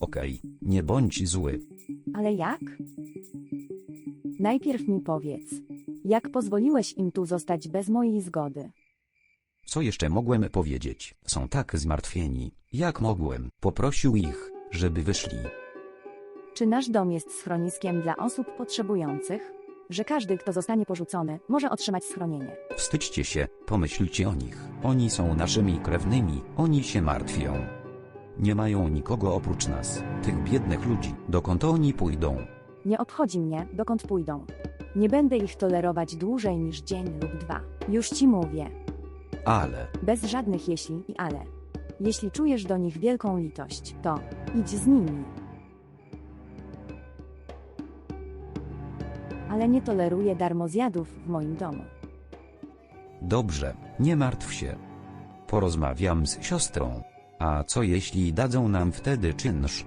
Okej, nie bądź zły. Ale jak? Najpierw mi powiedz, jak pozwoliłeś im tu zostać bez mojej zgody? Co jeszcze mogłem powiedzieć? Są tak zmartwieni. Jak mogłem? Poprosił ich, żeby wyszli. Czy nasz dom jest schroniskiem dla osób potrzebujących? Że każdy, kto zostanie porzucony, może otrzymać schronienie. Wstydźcie się, pomyślcie o nich. Oni są naszymi krewnymi, oni się martwią. Nie mają nikogo oprócz nas, tych biednych ludzi. Dokąd oni pójdą? Nie obchodzi mnie, dokąd pójdą. Nie będę ich tolerować dłużej niż dzień lub dwa. Już ci mówię. Ale, Bez żadnych jeśli i ale. Jeśli czujesz do nich wielką litość, to idź z nimi. Ale nie toleruję darmozjadów w moim domu. dobrze, nie martw się. Porozmawiam z siostrą. A co jeśli dadzą nam wtedy czynsz?